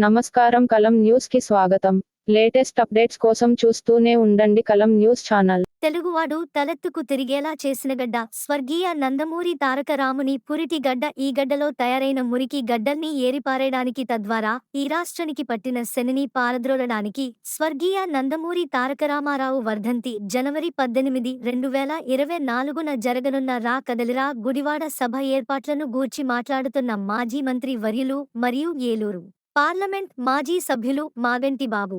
నమస్కారం కలం న్యూస్కి స్వాగతం. లేటెస్ట్ అప్డేట్స్ కోసం చూస్తూనే ఉండండి కలం న్యూస్ ఛానల్. తెలుగువాడు తలెత్తుకు తిరిగేలా చేసిన గడ్డ. స్వర్గీయ నందమూరి తారక రాముని పురిటి గడ్డ ఈ గడ్డలో తయారైన మురికి గడ్డల్ని ఏరిపారేయడానికి తద్వారా ఈ రాష్ట్రానికి పట్టిన శనిని పారద్రోలడానికి స్వర్గీయ నందమూరి తారక రామారావు వర్ధంతి జనవరి పద్దెనిమిది రెండు వేల ఇరవై నాలుగున జరగనున్న రా కదలిరా గుడివాడ సభ ఏర్పాట్లను గూర్చి మాట్లాడుతున్న మాజీ మంత్రి వర్యులు మరియు ఏలూరు పార్లమెంట్ మాజీ సభ్యులు మాగంటి బాబు.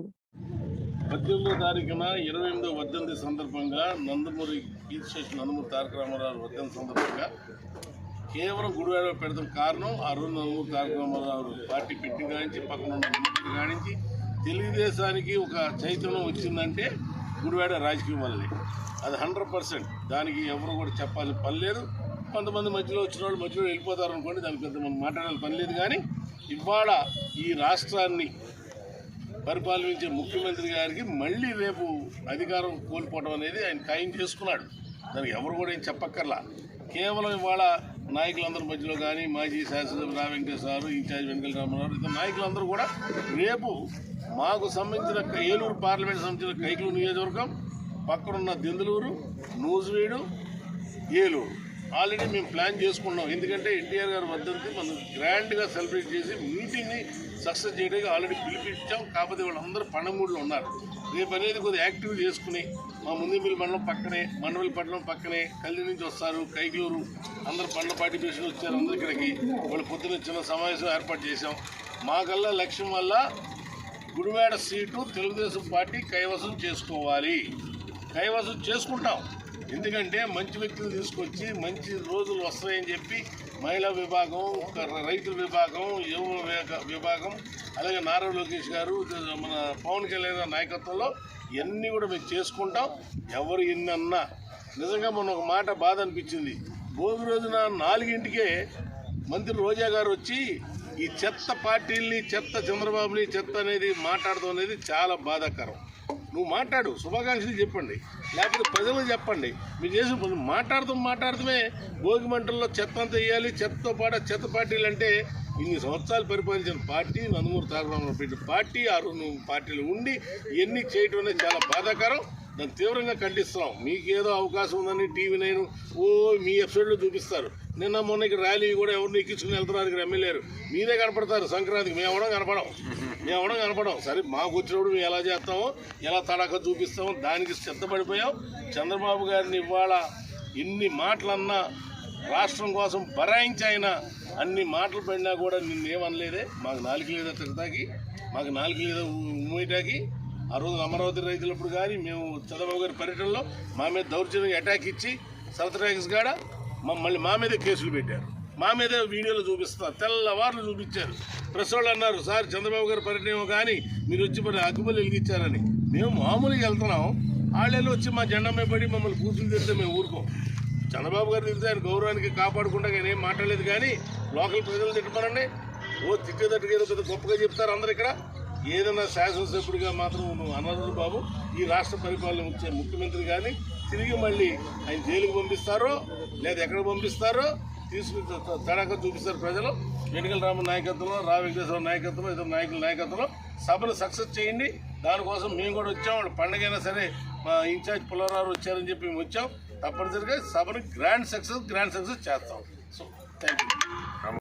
పద్దెనిమిదో తారీఖున ఇరవై ఎనిమిదో వర్ధంతి సందర్భంగా నందమూరి హిల్ స్టేషన్ నందమూరి తారక రామారావు వర్ధంతి సందర్భంగా కేవలం గుడివాడ పెడతాం కారణం ఆ రోజు నందమూరి తారక రామారావు పార్టీ పెట్టిన కానించి పక్కన ఉన్న మంత్రి కానించి తెలుగుదేశానికి ఒక చైతన్యం వచ్చిందంటే గుడివాడ రాజకీయం వల్లే అది హండ్రెడ్ పర్సెంట్. దానికి ఎవరు కూడా చెప్పాల్సిన పని లేదు. కొంతమంది మధ్యలో వచ్చిన వాళ్ళు మధ్యలో వెళ్ళిపోతారు అనుకోండి దానికి పెద్ద మనం మాట్లాడాల్సిన పని లేదు. కానీ ఇవాళ ఈ రాష్ట్రాన్ని పరిపాలించే ముఖ్యమంత్రి గారికి మళ్ళీ రేపు అధికారం కోల్పోవడం అనేది ఆయన ఖాయం చేసుకున్నాడు. దానికి ఎవరు కూడా ఏం చెప్పక్కర్లా. కేవలం ఇవాళ నాయకులందరి మధ్యలో కానీ మాజీ శాసనసభ రా వెంకటేశ్వరరావు ఇన్ఛార్జ్ వెంకట రామారావు ఇతర నాయకులందరూ కూడా రేపు మాకు సంబంధించిన ఏలూరు పార్లమెంట్ సంబంధించిన కైకులు నియోజకవర్గం పక్కనున్న దెందులూరు నూజివీడు ఏలూరు. ఆల్రెడీ మేము ప్లాన్ చేసుకున్నాం. ఎందుకంటే ఎన్టీఆర్ గారు వద్దంతి మనం గ్రాండ్గా సెలబ్రేట్ చేసి మీటింగ్ని సక్సెస్ చేయడానికి ఆల్రెడీ పిలిపించాం. కాకపోతే వాళ్ళందరూ పండమూడులో ఉన్నారు. రేపు అనేది కొద్దిగా యాక్టివ్ చేసుకుని మా ముందుమిల్లి మండలం పక్కనే మండవల్లి పట్టణం పక్కనే కల్లి నుంచి వస్తారు కైకూరు అందరు పండ్ల పార్టిసిపేషన్ వచ్చారు అందరు ఇక్కడికి వాళ్ళు పొద్దున్న చిన్న సమావేశం ఏర్పాటు చేశాం. మాకల్లా లక్ష్యం వల్ల గుడివాడ సీటు తెలుగుదేశం పార్టీ కైవసం చేసుకోవాలి. కైవసం చేసుకుంటాం. ఎందుకంటే మంచి వ్యక్తులు తీసుకొచ్చి మంచి రోజులు వస్తాయని చెప్పి మహిళా విభాగం ఒక రైతుల విభాగం యువ విభాగం అలాగే నారా లోకేష్ గారు మన పవన్ కళ్యాణ్ నాయకత్వంలో ఇవన్నీ కూడా మేము చేసుకుంటాం. ఎవరు ఎన్ని నిజంగా మొన్న ఒక మాట బాధ అనిపించింది. భోగి రోజున నాలుగింటికే మంత్రి రోజా గారు వచ్చి ఈ చెత్త పార్టీల్ని చెత్త చంద్రబాబుని చెత్త అనేది మాట్లాడడం అనేది చాలా బాధాకరం. నువ్వు మాట్లాడు. శుభాకాంక్షలు చెప్పండి. లేకపోతే ప్రజలకు చెప్పండి. మీరు చేసి మాట్లాడుతూ మాట్లాడుతూనే భోగి మంటల్లో చెత్త అంతా వేయాలి. చెత్తతో పాటు చెత్త పార్టీలు అంటే ఇన్ని సంవత్సరాలు పరిపాలించిన పార్టీ నందమూరి తారకరామారావు పెట్టిన పార్టీ ఆ పార్టీలు ఉండి ఇవన్నీ చేయటం అనేది చాలా బాధాకరం. దాన్ని తీవ్రంగా ఖండిస్తున్నాం. మీకేదో అవకాశం ఉందని టీవీ నైన్ ఓ మీ ఎపిసోడ్లో చూపిస్తారు. నిన్న మొన్న ఇక్కడ ర్యాలీ కూడా ఎవరిని ఎక్కించుకుని వెళ్తున్నారు ఇక్కడ ఎమ్మెల్యేలు మీరే కనపడతారు సంక్రాంతికి. మేము అవడం కనపడం. మేము అవడం కనపడం. సరే మాకు వచ్చినప్పుడు మేము ఎలా చేస్తామో ఎలా తడాక చూపిస్తామో దానికి సిద్ధపడిపోయాం. చంద్రబాబు గారిని ఇవాళ ఎన్ని మాటలన్నా రాష్ట్రం కోసం బరాయించి ఆయన అన్ని మాటలు పడినా కూడా నిన్నేమనలేదే? మాకు నాలుగు లేదా తిరగటాకి మాకు నాలుగు లేదా ఉమ్మేటాకి ఆ రోజు అమరావతి రైతులప్పుడు కానీ మేము చంద్రబాబు గారి పర్యటనలో మా మీద దౌర్జన్యం అటాక్ ఇచ్చి సౌత్ సరతరాక్స్ గాడ మమ్మల్ని మా మీదే కేసులు పెట్టారు. మా మీదే వీడియోలు చూపిస్తున్నారు తెల్లవారులు చూపించారు. ప్రెస్ వాళ్ళు అన్నారు సార్ చంద్రబాబు గారి పర్యటనేమో కానీ మీరు వచ్చి మరి అగ్గుబలు వెలిగించారని. మేము మామూలుగా వెళ్తున్నాం. వాళ్ళేళ్ళు వచ్చి మా జెండా మీద పడి మమ్మల్ని కూర్చుని తిరిగితే మేము ఊరుకోం. చంద్రబాబు గారు తిరిగితే ఆయన గౌరవానికి కాపాడకుండా ఆయన ఏం మాట్లాడలేదు కానీ లోకల్ ప్రజలు తిట్టమనండి. ఓ తిట్టేటట్టుగా ఏదో పెద్ద గొప్పగా చెప్తారు అందరు ఇక్కడ. ఏదైనా శాసనసభ్యుడిగా మాత్రం నువ్వు అనరుడు బాబు. ఈ రాష్ట్ర పరిపాలన వచ్చే ముఖ్యమంత్రి కానీ తిరిగి మళ్ళీ ఆయన జైలుకు పంపిస్తారో లేదా ఎక్కడ పంపిస్తారో తీసుకుని తడాక చూపిస్తారు ప్రజలు. వెనుకల రామ నాయకత్వంలో రా వెంకటేశ్వర నాయకత్వంలో ఇతర నాయకుల నాయకత్వంలో సభను సక్సెస్ చేయండి. దానికోసం మేము కూడా వచ్చాం. వాళ్ళ పండగైనా సరే మా ఇన్ఛార్జ్ పుల్లారావు వచ్చారని చెప్పి మేము వచ్చాం. తప్పనిసరిగా సభను గ్రాండ్ సక్సెస్ గ్రాండ్ సక్సెస్ చేస్తాం. So thank you